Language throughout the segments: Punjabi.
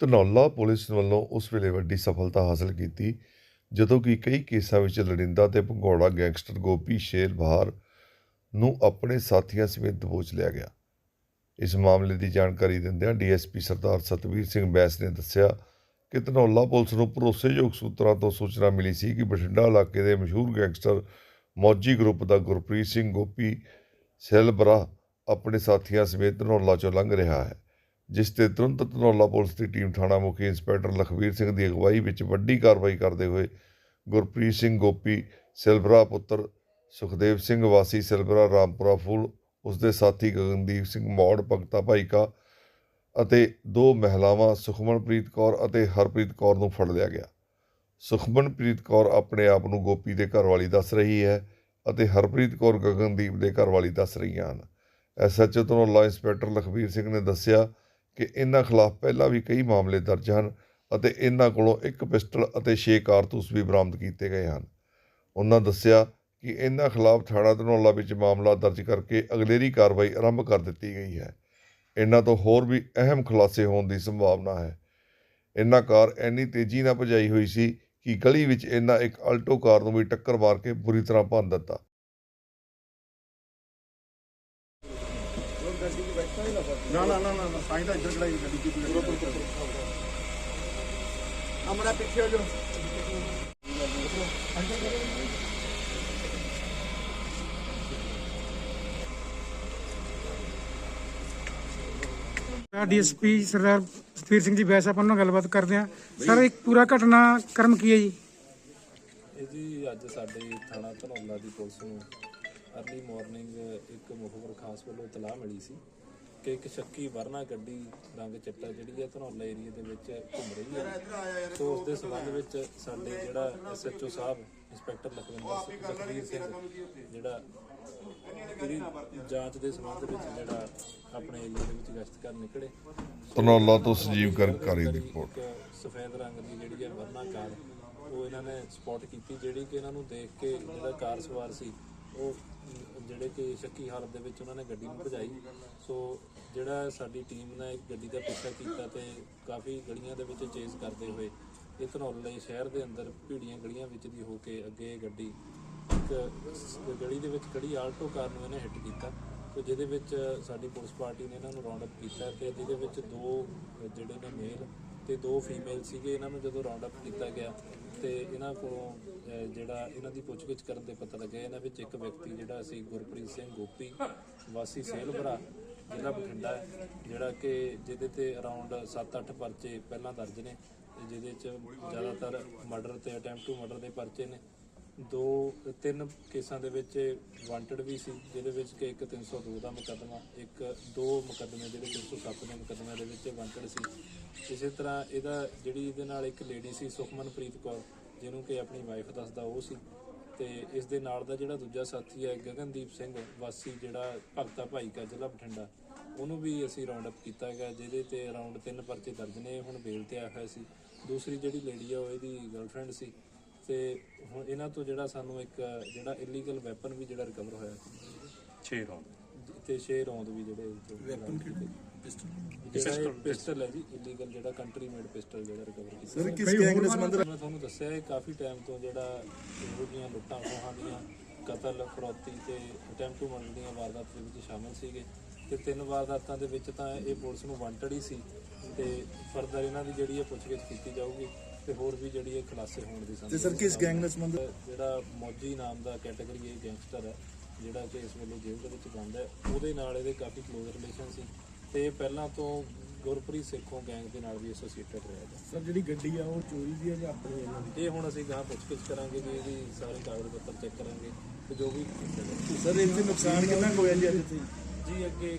ਧਨੌਲਾ ਪੁਲਿਸ ਵੱਲੋਂ ਉਸ ਵੇਲੇ ਵੱਡੀ ਸਫਲਤਾ ਹਾਸਲ ਕੀਤੀ, ਜਦੋਂ ਕਿ ਕਈ ਕੇਸਾਂ ਵਿੱਚ ਲੜਿੰਦਾ ਤੇ ਭੰਗੌੜਾ ਗੈਂਗਸਟਰ ਗੋਪੀ ਸ਼ੇਰ ਬਹਾਰ ਨੂੰ ਆਪਣੇ ਸਾਥੀਆਂ ਸਮੇਤ ਦਬੋਚ ਲਿਆ ਗਿਆ। ਇਸ ਮਾਮਲੇ ਦੀ ਜਾਣਕਾਰੀ ਦਿੰਦਿਆਂ ਡੀਐਸਪੀ ਸਰਦਾਰ ਸਤਵੀਰ ਸਿੰਘ ਬੈਸ ਨੇ ਦੱਸਿਆ ਕਿ ਧਨੌਲਾ ਪੁਲਿਸ ਨੂੰ ਭਰੋਸੇਯੋਗ ਸੂਤਰਾਂ ਤੋਂ ਸੂਚਨਾ ਮਿਲੀ ਸੀ ਕਿ ਬਠਿੰਡਾ ਇਲਾਕੇ ਦੇ ਮਸ਼ਹੂਰ ਗੈਂਗਸਟਰ ਮੌਜੀ ਗਰੁੱਪ ਦਾ ਗੁਰਪ੍ਰੀਤ ਸਿੰਘ ਗੋਪੀ ਸੈਲਬਰਾ ਆਪਣੇ ਸਾਥੀਆਂ ਸਮੇਤ ਧਨੌਲਾ ਚੋਂ ਲੰਘ ਰਿਹਾ ਹੈ, ਜਿਸ ਤੇ ਤੁਰੰਤ ਧਨੌਲਾ ਪੁਲਿਸ ਦੀ ਟੀਮ ਥਾਣਾ ਮੁਖੀ ਇੰਸਪੈਕਟਰ ਲਖਵੀਰ ਸਿੰਘ ਦੀ ਅਗਵਾਈ ਵਿੱਚ ਵੱਡੀ ਕਾਰਵਾਈ ਕਰਦੇ ਹੋਏ ਗੁਰਪ੍ਰੀਤ ਸਿੰਘ ਗੋਪੀ ਸਿਲਵਰਾ ਪੁੱਤਰ ਸੁਖਦੇਵ ਸਿੰਘ ਵਾਸੀ ਸਿਲਵਰਾ, ਰਾਮਪੁਰਾ ਫੂਲ ਉਸ ਦੇ ਸਾਥੀ ਗਗਨਦੀਪ ਸਿੰਘ ਮੌੜ, ਭਗਤਾ ਭਾਈਕਾ ਅਤੇ ਦੋ ਮਹਿਲਾਵਾਂ ਸੁਖਮਨਪ੍ਰੀਤ ਕੌਰ ਅਤੇ ਹਰਪ੍ਰੀਤ ਕੌਰ ਨੂੰ ਫੜ ਲਿਆ ਗਿਆ। ਸੁਖਮਨਪ੍ਰੀਤ ਕੌਰ ਆਪਣੇ ਆਪ ਨੂੰ ਗੋਪੀ ਦੇ ਘਰਵਾਲੀ ਦੱਸ ਰਹੀ ਹੈ ਅਤੇ ਹਰਪ੍ਰੀਤ ਕੌਰ ਗਗਨਦੀਪ ਦੇ ਘਰਵਾਲੀ ਦੱਸ ਰਹੀਆਂ ਹਨ। ਐਸਐਚਓ ਧਨੌਲਾ ਇੰਸਪੈਕਟਰ ਲਖਵੀਰ ਸਿੰਘ ਨੇ ਦੱਸਿਆ ਕਿ ਇਹਨਾਂ ਖਿਲਾਫ ਪਹਿਲਾਂ ਵੀ ਕਈ ਮਾਮਲੇ ਦਰਜ ਹਨ ਅਤੇ ਇਹਨਾਂ ਕੋਲੋਂ ਇੱਕ ਪਿਸਟਲ ਅਤੇ 6 ਕਾਰਤੂਸ ਵੀ ਬਰਾਮਦ ਕੀਤੇ ਗਏ ਹਨ। ਉਹਨਾਂ ਦੱਸਿਆ ਕਿ ਇਹਨਾਂ ਖਿਲਾਫ ਥਾਣਾ ਧਨੌਲਾ ਵਿੱਚ ਮਾਮਲਾ ਦਰਜ ਕਰਕੇ ਅਗਲੇਰੀ ਕਾਰਵਾਈ ਆਰੰਭ ਕਰ ਦਿੱਤੀ ਗਈ ਹੈ। ਇਹਨਾਂ ਤੋਂ ਹੋਰ ਵੀ ਅਹਿਮ ਖੁਲਾਸੇ ਹੋਣ ਦੀ ਸੰਭਾਵਨਾ ਹੈ। ਇਹਨਾਂ ਕਾਰ ਇੰਨੀ ਤੇਜ਼ੀ ਨਾਲ ਭਜਾਈ ਹੋਈ ਸੀ ਕਿ ਗਲੀ ਵਿੱਚ ਇਹਨਾਂ ਇੱਕ ਅਲਟੋ ਕਾਰ ਨੂੰ ਵੀ ਟੱਕਰ ਮਾਰ ਕੇ ਬੁਰੀ ਤਰ੍ਹਾਂ ਭੰਨ ਦਿੱਤਾ। ਨਾ ਨਾ ਨਾ ਨਾ ਸਾਈਂ ਦਾ ਇੱਧਰ ਖੜਾਈ ਗੱਡੀ ਕੀ ਪਿੱਛੇ ਹੋ ਜੋ ਡੀਐਸਪੀ ਸਰਦਾਰ ਸਤਵੀਰ ਸਿੰਘ ਜੀ ਬੈਸ ਆਪਾਂ ਨਾਲ ਗੱਲਬਾਤ ਕਰਦੇ ਹਾਂ। ਸਰ, ਇੱਕ ਪੂਰਾ ਘਟਨਾ ਕਰਮ ਕੀ ਹੈ ਜੀ? ਇਹ ਜੀ ਅੱਜ ਸਾਡੇ ਥਾਣਾ ਧਨੌਲਾ ਦੀ ਪੁਲਿਸ ਨੂੰ ਅਰਲੀ ਮਾਰਨਿੰਗ ਇੱਕ ਮੁਖਬਰ ਖਾਸ ਵੱਲੋਂ ਇਤਲਾਹ ਮਿਲੀ ਸੀ ਕਿ ਇੱਕ ਸ਼ੱਕੀ ਵਰਨਾ ਗੱਡੀ ਰੰਗ ਚਿੱਟਾ ਜਿਹੜੀ ਹੈ ਧਨੌਲਾ ਏਰੀਆ ਦੇ ਵਿੱਚ ਘੁੰਮ ਰਹੀ ਹੈ। ਸੋ ਉਸ ਦੇ ਸੰਬੰਧ ਵਿੱਚ ਸਾਡੇ ਜਿਹੜਾ ਐਸਐਚਓ ਸਾਹਿਬ, ਇੰਸਪੈਕਟਰ ਲਖਵਿੰਦਰ ਸਿੰਘ ਲਖਵੀਰ ਜਿਹੜਾ ਪੂਰੀ ਜਾਂਚ ਦੇ ਸੰਬੰਧ ਵਿੱਚ ਜਿਹੜਾ ਆਪਣੇ ਏਰੀਆ ਦੇ ਵਿੱਚ ਗਸ਼ਤ ਕਰਨ ਨਿਕਲੇ। ਧਨੌਲਾ ਤੋਂ ਸੰਜੀਵ ਕਰਮਕਾਰੀ ਦੀ ਰਿਪੋਰਟ। ਇੱਕ ਸਫੈਦ ਰੰਗ ਦੀ ਜਿਹੜੀ ਹੈ ਵਰਨਾ ਕਾਰ ਉਹ ਇਹਨਾਂ ਨੇ ਸਪੌਟ ਕੀਤੀ ਜਿਹੜੀ ਕਿ ਇਹਨਾਂ ਨੂੰ ਦੇਖ ਕੇ ਜਿਹੜਾ ਕਾਰ ਸਵਾਰ ਸੀ ਉਹ ਅਮ, ਜਿਹੜੇ ਕਿ ਸ਼ੱਕੀ ਹਾਲਤ ਦੇ ਵਿੱਚ ਉਹਨਾਂ ਨੇ ਗੱਡੀ ਨੂੰ ਭਜਾਈ। ਸੋ ਜਿਹੜਾ ਸਾਡੀ ਟੀਮ ਨੇ ਗੱਡੀ ਦਾ ਪਿੱਛਾ ਕੀਤਾ ਤੇ ਕਾਫੀ ਗਲੀਆਂ ਦੇ ਵਿੱਚ ਚੇਸ ਕਰਦੇ ਹੋਏ ਇਹ ਧਨੌਲੇ ਸ਼ਹਿਰ ਦੇ ਅੰਦਰ ਭੀੜੀਆਂ ਗਲੀਆਂ ਵਿੱਚ ਦੀ ਹੋ ਕੇ ਅੱਗੇ ਗੱਡੀ ਇੱਕ ਗਲੀ ਦੇ ਵਿੱਚ ਖੜੀ ਆਲਟੋ ਕਾਰ ਨੂੰ ਇਹਨੇ ਹਿੱਟ ਕੀਤਾ ਤੇ ਜਿਹਦੇ ਵਿੱਚ ਸਾਡੀ ਪੁਲਿਸ ਪਾਰਟੀ ਨੇ ਇਹਨਾਂ ਨੂੰ ਰਾਉਂਡ ਅਪ ਕੀਤਾ ਤੇ ਜਿਹਦੇ ਵਿੱਚ ਦੋ ਜਿਹੜੇ ਨੇ ਮੇਲ ਤੇ ਦੋ ਫੀਮੇਲ ਸੀਗੇ ਇਹਨਾਂ ਨੂੰ ਜਦੋਂ ਰਾਉਂਡ ਅਪ ਕੀਤਾ ਗਿਆ ਤੇ ਇਹਨਾਂ ਕੋਲੋਂ ਜਿਹੜਾ ਇਹਨਾਂ ਦੀ ਪੁੱਛਗਿੱਛ ਕਰਨ ਤੇ ਪਤਾ ਲੱਗਿਆ ਇਹਨਾਂ ਵਿੱਚ ਇੱਕ ਵਿਅਕਤੀ ਜਿਹੜਾ ਸੀ ਗੁਰਪ੍ਰੀਤ ਸਿੰਘ ਗੋਪੀ ਵਾਸੀ ਸੇਲਬਰਾ ਜ਼ਿਲ੍ਹਾ ਬਠਿੰਡਾ ਹੈ, ਜਿਹੜਾ ਕਿ ਜਿਹਦੇ ਤੇ ਅਰਾਊਂਡ 7-8 ਪਰਚੇ ਪਹਿਲਾਂ ਦਰਜ ਨੇ ਜਿਹਦੇ ਚ ਜ਼ਿਆਦਾਤਰ ਮਰਡਰ ਤੇ ਅਟੈਂਪਟ ਟੂ ਮਰਡਰ ਦੇ ਪਰਚੇ ਨੇ। ਦੋ, ਤਿੰਨ ਕੇਸਾਂ ਦੇ ਵਿੱਚ ਵਾਂਟਡ ਵੀ ਸੀ, ਜਿਹਦੇ ਵਿੱਚ ਕਿ ਇੱਕ 302 ਦਾ ਮੁਕੱਦਮਾ, ਇੱਕ ਦੋ ਮੁਕੱਦਮੇ ਜਿਹੜੇ 307 ਦੇ ਮੁਕੱਦਮੇ ਦੇ ਵਿੱਚ ਵਾਂਟਡ ਸੀ। ਇਸੇ ਤਰ੍ਹਾਂ ਇਹਦਾ ਜਿਹੜੀ ਇਹਦੇ ਨਾਲ ਇੱਕ ਲੇਡੀ ਸੀ, ਸੁਖਮਨਪ੍ਰੀਤ ਕੌਰ, ਜਿਹਨੂੰ ਕਿ ਆਪਣੀ ਵਾਈਫ ਦੱਸਦਾ ਉਹ ਸੀ। ਤੇ ਇਸ ਦੇ ਨਾਲ ਦਾ ਜਿਹੜਾ ਦੂਜਾ ਸਾਥੀ ਹੈ, ਗਗਨਦੀਪ ਸਿੰਘ ਵਾਸੀ, ਜਿਹੜਾ ਭਗਤਾ ਭਾਈ ਕਾ ਜ਼ਿਲ੍ਹਾ ਬਠਿੰਡਾ, ਉਹਨੂੰ ਵੀ ਅਸੀਂ ਰਾਉਂਡ ਅਪ ਕੀਤਾ ਗਿਆ ਜਿਹਦੇ ਤੇ ਅਰਾਊਂਡ ਤਿੰਨ ਪਰਚੇ ਦਰਜ ਨੇ ਹੁਣ ਬੇਲ ਤੇ ਆਇਆ ਹੋਇਆ ਸੀ। ਦੂਸਰੀ ਜਿਹੜੀ ਲੇਡੀ ਆ, ਉਹ ਇਹਦੀ ਗਰਲਫ੍ਰੈਂਡ ਸੀ। ਤੇ ਹੁਣ ਇਹਨਾਂ ਤੋਂ ਜਿਹੜਾ ਸਾਨੂੰ ਇੱਕ ਜਿਹੜਾ ਇਲੀਗਲ ਵੈਪਨ ਵੀ ਜਿਹੜਾ ਰਿਕਵਰ ਹੋਇਆ। 6 ਰੌਂਦ ਤੇ 6 ਰੌਂਦ ਵੀ ਜਿਹੜੇ ਵੈਪਨ ਪਿਸਟਲ ਪਿਸਟਲ ਹੈ ਜੀ ਇਲੀਗਲ ਜਿਹੜਾ ਕੰਟਰੀ ਮੇਡ ਪਿਸਟਲ ਜਿਹੜਾ ਰਿਕਵਰ ਕੀਤਾ। ਸਰ ਕਿਸ ਗੈਂਗ ਦੇ ਸੰਬੰਧ ਮੈਂ ਤੁਹਾਨੂੰ ਦੱਸਿਆ ਇਹ ਕਾਫੀ ਟਾਈਮ ਤੋਂ ਜਿਹੜਾ ਇਹੋ ਜਿਹੀਆਂ ਲੁੱਟਾਂ ਖੋਹਾਂ ਦੀਆਂ ਕਤਲ ਫਰੋਤੀ ਤੇ ਅਟੈਂਪਟ ਟੂ ਮਰਡਰ ਦੀਆਂ ਵਾਰਦਾਤਾਂ ਦੇ ਵਿੱਚ ਸ਼ਾਮਲ ਸੀਗੇ। ਤੇ ਤਿੰਨ ਵਾਰਦਾਤਾਂ ਦੇ ਵਿੱਚ ਤਾਂ ਇਹ ਪੁਲਿਸ ਨੂੰ ਵਾਂਟਡ ਹੀ ਸੀ। ਤੇ ਫਰਦਰ ਇਹਨਾਂ ਦੀ ਜਿਹੜੀ ਹੈ ਪੁੱਛਗਿੱਛ ਕੀਤੀ ਜਾਊਗੀ ਤੇ ਹੋਰ ਵੀ ਜਿਹੜੀ ਇਹ ਖੁਲਾਸੇ ਹੋਣ ਦੀ ਤੇ ਸਰ ਕਿਸ ਗੈਂਗ ਨਾਲ ਸੰਬੰਧ ਜਿਹੜਾ ਮੌਜੀ ਨਾਮ ਦਾ ਕੈਟਾਗਰੀ ਇਹ ਗੈਂਗਸਟਰ ਹੈ ਜਿਹੜਾ ਕਿ ਇਸ ਵੇਲੇ ਜੇਲ੍ਹ ਦੇ ਵਿੱਚ ਬੰਦ ਹੈ ਉਹਦੇ ਨਾਲ ਇਹਦੇ ਕਾਫੀ ਕਲੋਜ਼ ਰਿਲੇਸ਼ਨ ਸੀ ਤੇ ਇਹ ਪਹਿਲਾਂ ਤੋਂ ਗੁਰਪ੍ਰੀਤ ਸੇਖੋਂ ਗੈਂਗ ਦੇ ਨਾਲ ਵੀ ਐਸੋਸੀਏਟਡ ਰਿਹਾ ਹੈ। ਸਰ ਜਿਹੜੀ ਗੱਡੀ ਆ ਉਹ ਚੋਰੀ ਦੀ ਹੈ ਜਾਂ ਆਪਣੀ ਇਹਨਾਂ ਦੀ ਇਹ ਹੁਣ ਅਸੀਂ ਗਾਂ ਪੁੱਛਗਿੱਛ ਕਰਾਂਗੇ ਜੀ ਇਹਦੀ ਸਾਰੇ ਕਾਗਜ਼ ਪੱਤਰ ਚੈੱਕ ਕਰਾਂਗੇ ਤੇ ਜੋ ਵੀ ਸਰ ਇਹ ਤੇ ਨੁਕਸਾਨ ਕਿੰਨਾ ਹੋਇਆ ਜੀ ਅੱਜ ਇੱਥੇ? ਜੀ ਅੱਗੇ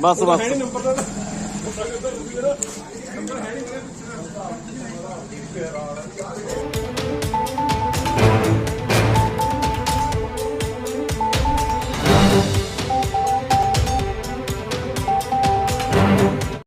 ਬਸ ਬਸ। ਨੰਬਰ ਦਾ ਨੰਬਰ ਹੈ ਨਹੀਂ ਮੇਰੇ ਪਿੱਛੇ